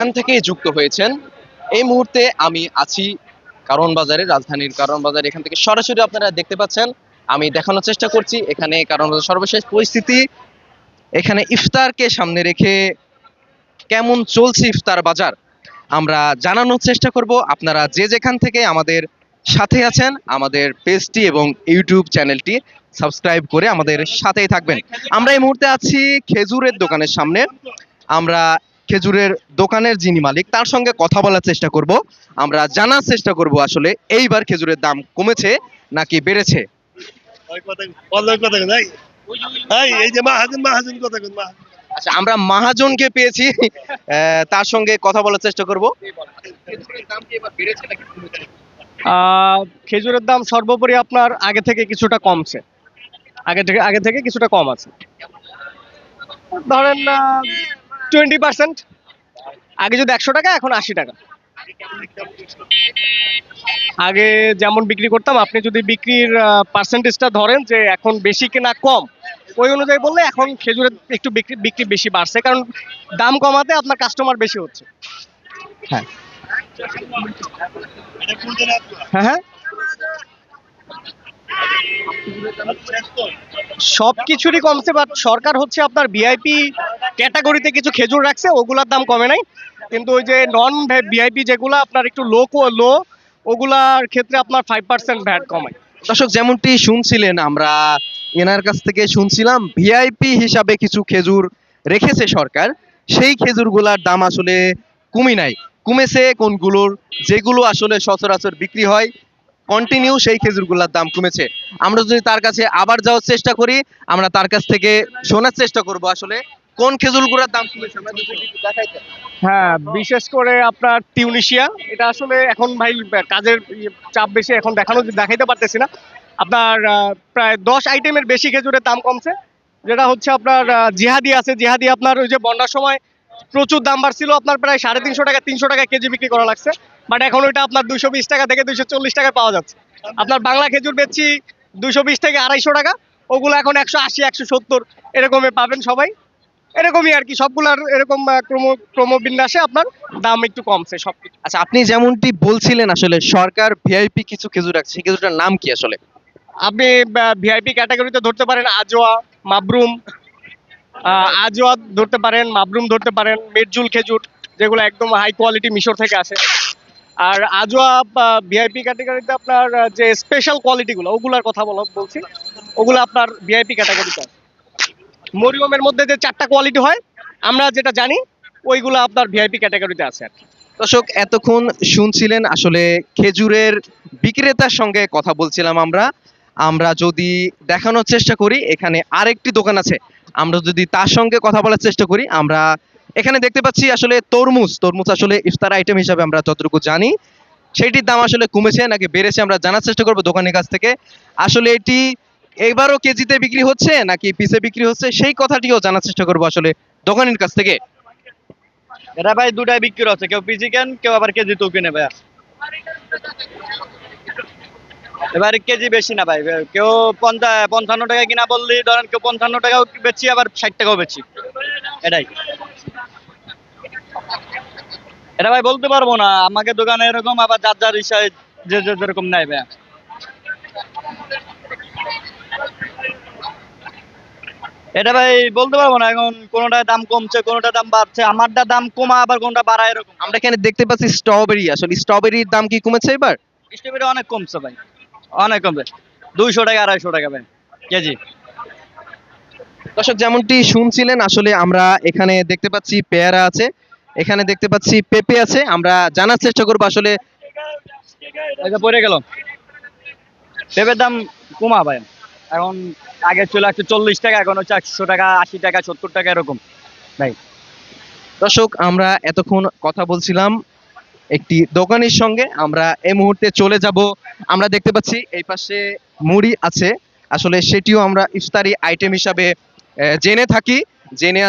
এখান থেকেই যুক্ত হয়েছেন। এই মুহূর্তে আমি আছি কারণ বাজারে রাজধানীর কারণ বাজার। এখান থেকে সরাসরি আপনারা দেখতে পাচ্ছেন, আমি দেখানোর চেষ্টা করছি। এখানে কারণ বাজার সর্বশেষ পরিস্থিতি, এখানে ইফতারকে সামনে রেখে কেমন চলছে ইফতার বাজার, আমরা জানানোর চেষ্টা করব। আপনারা যে যেখান থেকে আমাদের সাথে আছেন, আমাদের পেজটি এবং ইউটিউব চ্যানেলটি সাবস্ক্রাইব করে আমাদের সাথেই থাকবেন। আমরা এই মুহূর্তে আছি খেজুরের দোকানের সামনে। আমরা খেজুরের দোকানের যিনি মালিক তার সঙ্গে কথা বলার চেষ্টা করব। আমরা জানার চেষ্টা করব আসলে এইবার খেজুরের দাম কমেছে নাকি বেড়েছে। ওই কথা বল কথা নাই এই এই যে মাহাজন মাহাজন কথা কোন মাহাজন আচ্ছা আমরা মহাজনকে পেয়েছি আহ, তার সঙ্গে কথা বলার চেষ্টা করব। আহ, খেজুরের দাম সর্বোপরি আপনার আগে থেকে কিছুটা কমছে। আগে থেকে আগে থেকে কিছুটা কম আছে। ধরেন টোয়েন্টি পার্সেন্ট। আগে যদি একশো টাকা এখন আশি টাকা। আগে যেমন বিক্রি করতাম আপনি যদি বিক্রির পার্সেন্টেজটা ধরেন যে এখন বেশি কিনা কম ওই অনুযায়ী বললে এখন খেজুরের একটু বিক্রি বিক্রি বেশি বাড়ছে কারণ দাম কমাতে আপনার কাস্টমার বেশি হচ্ছে। হ্যাঁ। হ্যাঁ হ্যাঁ। সব কিছুরই কমছে বাট সরকার হচ্ছে আপনার ভিআইপি ক্যাটাগরিতে কিছু খেজুর রাখছে, ওগুলার দাম কমে নাই। কিন্তু ওই যে নন ভিআইপি যেগুলো আপনার একটু লো লো ওগুলার ক্ষেত্রে আপনার ফাইভ পার্সেন্ট ভ্যাট কমায়। দর্শক, যেমনটি শুনছিলেন, আমরা এনার কাছ থেকে শুনছিলাম ভিআইপি হিসাবে কিছু খেজুর রেখেছে সরকার। সেই খেজুরগুলার দাম আসলে কমই নাই। কমেছে কোনগুলোর? যেগুলো আসলে সচরাচর বিক্রি হয় কন্টিনিউ সেই খেজুরগুলোর দাম কমেছে। আমরা যদি তার কাছে আবার যাওয়ার চেষ্টা করি, আমরা তার কাছ থেকে শোনার চেষ্টা করব আসলে কোন খেজুরগুলোর দাম কমেছে। হ্যাঁ বিশেষ করে আপনার টিউনিশিয়া এটা আসলে এখন ভাই কাজের চাপ বেশি, এখন দেখানো দেখাইতে পারতেছি না। আপনার প্রায় দশ আইটেমের বেশি খেজুরের দাম কমছে। যেটা হচ্ছে আপনার জিহাদি আছে। জিহাদি আপনার ওই যে বন্যার সময় প্রচুর দাম বাড়ছিল। আপনার প্রায় সাড়ে তিনশো টাকা তিনশো টাকা কেজি বিক্রি করা লাগছে। বাট এখন ওইটা আপনার দুশো বিশ টাকা থেকে দুশো চল্লিশ টাকায় পাওয়া যাচ্ছে। আপনার বাংলা খেজুর বেচছি দুশো বিশ থেকে আড়াইশো টাকা ওগুলো এখন একশো আশি একশো সত্তর এরকমই পাবেন সবাই। এরকমই আর কি সবগুলার এরকম ক্রম ক্রমবিন্যাসে আপনার দাম একটু কমছে সব আচ্ছা আপনি যেমনটি বলছিলেন আসলে সরকার ভিআইপি কিছু খেজুর রাখছে সেই খেজুরটার নাম কি আসলে? আপনি ভিআইপি ক্যাটাগরিতে ধরতে পারেন আজোয়া মাবরুম আহ, আজোয়া ধরতে পারেন মাবরুম ধরতে পারেন মিরজুল খেজুর যেগুলো একদম হাই কোয়ালিটি মিশর থেকে আসে। আর আজোয়া ভিআইপি ক্যাটাগরিতে আপনার যে স্পেশাল কোয়ালিটিগুলো ওগুলার কথা বলা, বলছি। ওগুলো আপনার ভিআইপি ক্যাটাগরিতে মরিয়মের মধ্যে যে চারটা কোয়ালিটি হয়, আমরা যেটা জানি, ওইগুলো আপনার ভিআইপি ক্যাটাগরিতে আছে আর দর্শক, এতক্ষণ শুনছিলেন আসলে খেজুরের বিক্রেতার সঙ্গে কথা বলছিলাম আমরা। আমরা যদি দেখানোর চেষ্টা করি, এখানে আরেকটি দোকান আছে। আমরা যদি তার সঙ্গে কথা বলার চেষ্টা করি, আমরা এখানে দেখতে পাচ্ছি আসলে তরমুজ তরমুজ আসলে ইফতার আইটেম হিসাবে আমরা যতটুকু জানি। সেইটির দাম আসলে কমেছে, নাকি বেড়েছে আমরা জানার চেষ্টা করব দোকানের কাছ থেকে। আসলে এটি এবারও কেজিতে বিক্রি হচ্ছে, নাকি পিসে বিক্রি হচ্ছে, সেই কথাটিও জানার চেষ্টা করব আসলে দোকানের কাছ থেকে। এটা ভাই দুটাই বিক্রি হচ্ছে কেউ পিজি কেন, কেউ আবার কেজি তো কিনে ভাই এবার কেজি বেশি না ভাই, কেউ পঞ্চা, পঞ্চান্ন টাকা কিনা বললি, ধরেন কেউ পঞ্চান্ন টাকাও বেচছি আবার ষাট টাকাও বেচছি এটাই। এটা ভাই বলতে পারব না আমাকে দোকানে এরকম আবার যার যার যে যে যেরকম নেয় ভাই এটা ভাই বলতে পারব না এখন কোনোটা দাম কমছে কোনটা দাম বাড়ছে আমারটা দাম কমা আবার কোনটা বাড়া এরকম। আমরা এখানে দেখতে পাচ্ছি স্ট্রবেরি আসলে স্ট্রবেরির দাম কি কমেছে এবার? স্ট্রবেরি অনেক কমছে ভাই অনেক কমছে। দুইশো টাকা আড়াইশো টাকা ভাই কেজি। দর্শক যেমনটি শুনছিলেন আসলে আমরা এখানে দেখতে পাচ্ছি পেয়ারা আছে। এখানে দেখতে পাচ্ছি পেঁপে আছে। আমরা জানার চেষ্টা করব আসলে। এটা পড়ে গেল। পেঁপের দাম কমা ভাই? এখন আগে ছিল একশো চল্লিশ টাকা এখন হচ্ছে একশো টাকা আশি টাকা সত্তর টাকা এরকম। ভাই। দর্শক আমরা এতক্ষণ কথা বলছিলাম একটি দোকানের সঙ্গে। আমরা এই মুহূর্তে চলে যাব। আমরা দেখতে পাচ্ছি এই পাশে মুড়ি আছে। আসলে সেটিও আমরা ইফতারি আইটেম হিসাবে জেনে থাকি। জেনে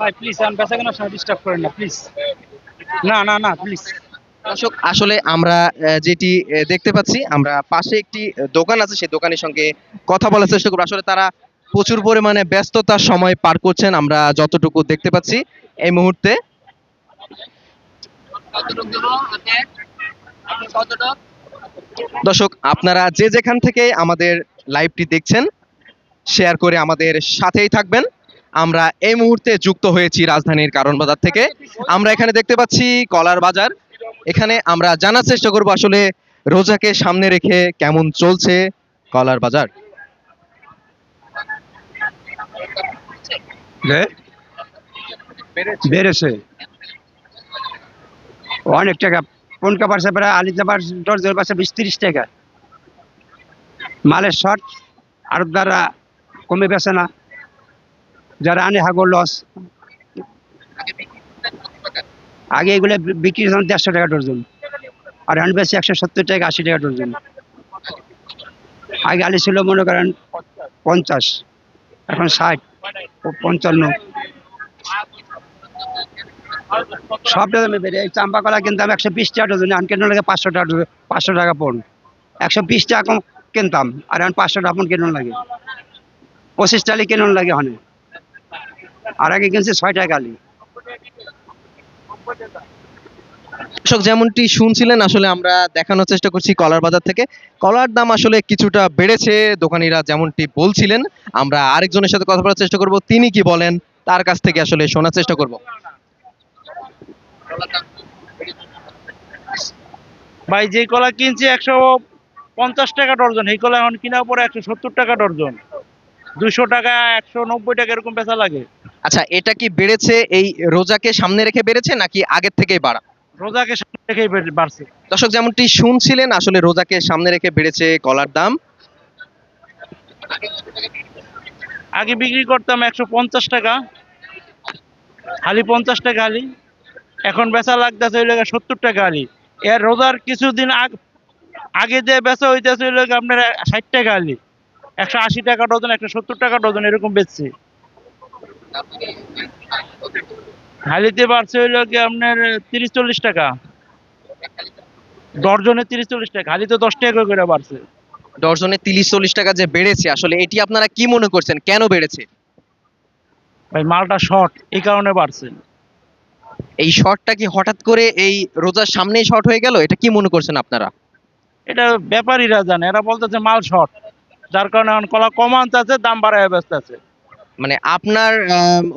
ভাই প্লিজ আমি বেচা কেনার সময় ডিস্টার্ব করেন না প্লিজ না না না প্লিজ দর্শক, আসলে আমরা যেটি দেখতে পাচ্ছি, আমরা পাশে একটি দোকান আছে, সেই দোকানের সঙ্গে কথা বলার চেষ্টা করব। আসলে তারা প্রচুর পরিমাণে ব্যস্ততার সময় পার করছেন, আমরা যতটুকু দেখতে পাচ্ছি এই মুহূর্তে। দর্শক, আপনারা যে যেখান থেকে আমাদের লাইভটি দেখছেন শেয়ার করে আমাদের সাথেই থাকবেন। আমরা এই মুহূর্তে যুক্ত হয়েছি রাজধানীর কারণ বাজার থেকে। আমরা এখানে দেখতে পাচ্ছি কলার বাজার। এখানে আমরা জানার চেষ্টা করব আসলে রোজাকে সামনে রেখে কেমন চলছে কলার বাজার। বেড়েছে। অনেক টাকা। পনকা পারছে প্রায় আলিতে পারছে বিশ তিরিশ টাকা। মালের শর্ট। আর দ্বারা কমে বেছে না। যারা আনে হাগর লস। আগে এগুলো বিক্রি হতো দেড়শো টাকা ডর্জন আর এখন বেশি একশো সত্তর টাকা, আশি টাকা ডর্জন আগে আলি ছিল মনে করেন পঞ্চাশ, এখন ষাট, পঞ্চান্ন। সব দামে বেড়ে এই চাম্পা কলা কিনতাম একশো বিশ টাকা ডজন, এখন কেন লাগে পাঁচশো টাকা পাঁচশো টাকা পণ একশো বিশ টাকা কিনতাম, আর এখন পাঁচশো টাকা পণ কেন লাগে। পঁচিশ টালি কেন লাগে ওখানে। আর আগে কিনছে ছয় টাকা আলি দর্শক যেমনটি শুনছিলেন আসলে আমরা দেখানোর চেষ্টা করছি কলার বাজার থেকে। কলার দাম আসলে কিছুটা বেড়েছে দোকানিরা যেমনটি বলছিলেন আমরা আরেকজনের সাথে কথা বলার চেষ্টা করব। তিনি কি বলেন তার কাছ থেকে আসলে শোনার চেষ্টা করব। ভাই যে কলা কিনছি একশো পঞ্চাশ টাকা ডর্জন এই কলা এখন কিনা পরে একশো সত্তর টাকা ডর্জন। দুশো টাকা একশো নব্বই টাকা এরকম বেচা লাগে। আচ্ছা এটা কি বেড়েছে এই রোজাকে সামনে রেখে বেড়েছে নাকি আগের থেকেই বাড়া? রোজাকে সামনে বেড়ে- বাড়ছে। দর্শক যেমনটি শুনছিলেন আসলে রোজাকে সামনে রেখে বেড়েছে কলার দাম। আগে বিক্রি করতাম একশো পঞ্চাশ টাকা হালি পঞ্চাশ টাকা হালি। এখন বেচা লাগতেছে ওই লাগে সত্তর টাকা হালি। এর রোজার কিছুদিন আগ- আগে যে বেচা হইতেছে ওই লাগে আপনার ষাট টাকা হালি। একশো আশি টাকা ডজন একশো সত্তর টাকা ডজন এরকম বেচছে। হালিতে বাড়ছে হইল কি আপনার তিরিশ চল্লিশ টাকা। দর্জনে তিরিশ চল্লিশ টাকা হালিতে দশ টাকা করে বাড়ছে। ডর্জনে তিরিশ চল্লিশ টাকা যে বেড়েছে আসলে এটি আপনারা কি মনে করছেন? কেন বেড়েছে? ভাই মালটা শর্ট এই কারণে বাড়ছে। এই শর্টটা কি হঠাৎ করে এই রোজার সামনেই শর্ট হয়ে গেল? এটা কি মনে করছেন আপনারা? এটা ব্যাপারীরা জানে এরা বলতেছে মাল শর্ট। যার কারণে এখন কলা কম আনতেছে দাম বাড়ায় ব্যস্ত আছে। মানে আপনার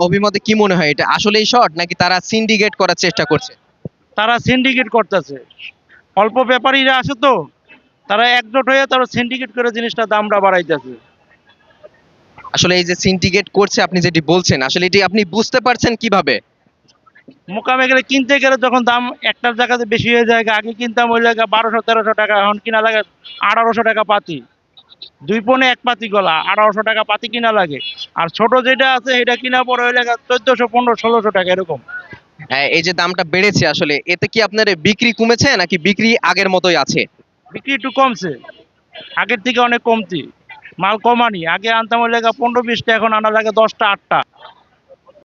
অভিমতে কি মনে হয় এটা? আসলেই শর্ট নাকি তারা সিন্ডিকেট করার চেষ্টা করছে? তারা সিন্ডিকেট করতেছে। অল্প ব্যাপারীরা আছে তো তারা একজোট হয়ে তারা সিন্ডিকেট করে জিনিসটা দামটা বাড়াইতেছে। আসলে এই যে সিন্ডিকেট করছে আপনি যেটি বলছেন আসলে এটি আপনি বুঝতে পারছেন কীভাবে? মোকামে গেলে কিনতে গেলে যখন দাম একটার জায়গাতে বেশি হয়ে যায় আগে কিনতাম ওই জায়গা বারোশো তেরোশো টাকা এখন কিনা লাগে আঠারোশো টাকা পাতি। দুই পনে এক পাতি গলা আঠারোশো টাকা পাতি কিনা লাগে। আর ছোট যেটা আছে এটা কিনা পরে হইলে চোদ্দশো পনেরো ষোলোশো টাকা এরকম। হ্যাঁ, এই যে দামটা বেড়েছে আসলে এতে কি আপনার বিক্রি কমেছে নাকি বিক্রি আগের মতোই আছে? বিক্রি একটু কমছে। আগের থেকে অনেক কমতি। মাল কমানি। আগে আনতাম ওই জায়গা পনেরো বিশটা এখন আনা লাগে দশটা আটটা।